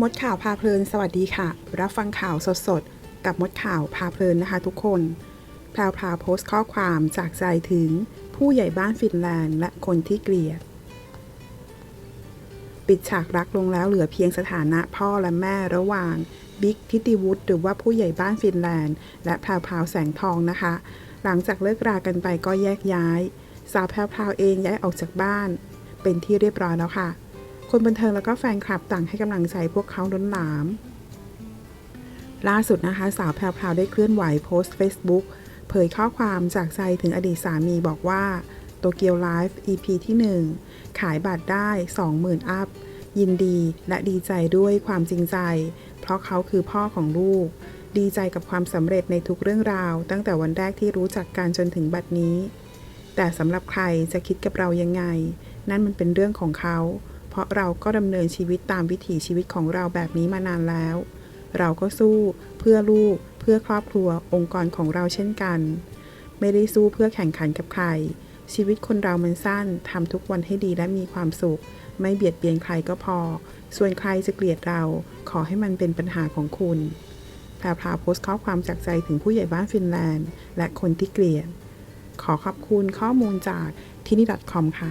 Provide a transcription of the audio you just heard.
มดข่าวพาเพลินสวัสดีค่ะ รับฟังข่าวสดๆ กับมดข่าวพาเพลินนะคะทุกคนแพรวพาโพสต์ข้อความจากใจถึงผู้ใหญ่บ้านฟินแลนด์และคนที่เกลียด ปิดฉากรักลงแล้วเหลือเพียงสถานะพ่อและแม่ระหว่างบิ๊กทิติวุฒิหรือว่าผู้ใหญ่บ้านฟินแลนด์ และแพรวพาวแสงทองนะคะ หลังจากเลิกรากันไปก็แยกย้าย สาวแพรวพราวเองย้ายออกจากบ้าน เป็นที่เรียบร้อยแล้วค่ะ คนบันเทิงแล้วก็แฟนคลับต่างให้กำลังใจพวกเขาล้นหลาม ล่าสุดนะคะ สาวแพรวได้เคลื่อนไหวโพสต์ Facebook เผยข้อความจากใจถึงอดีตสามีบอกว่าโตเกียวไลฟ์ EP ที่ 1 ขายบัตรได้ 20,000 อัพ ยินดีและดีใจด้วยความจริงใจ เพราะเขาคือพ่อของลูก ดีใจกับความสำเร็จในทุกเรื่องราว ตั้งแต่วันแรกที่รู้จักกันจนถึงบัดนี้ แต่สำหรับใครจะคิดกับเรายังไง นั่นมันเป็นเรื่องของเขา เพราะเราก็ดำเนินชีวิตตามวิถีชีวิตของเราแบบนี้มานานแล้ว เราก็สู้เพื่อลูก เพื่อครอบครัว องค์กรของเราเช่นกัน ไม่ได้สู้เพื่อแข่งขันกับใคร ชีวิตคนเรามันสั้นทำทุกวันให้ดีและมีความสุข ไม่เบียดเบียนใครก็พอ ส่วนใครจะเกลียดเรา ขอให้มันเป็นปัญหาของคุณแพรพราวโพสต์ข้อความจากใจถึงผู้ใหญ่บ้านฟินแลนด์ และคนที่เกลียด ขอขอบคุณข้อมูลจากที่นี่ .com ค่ะ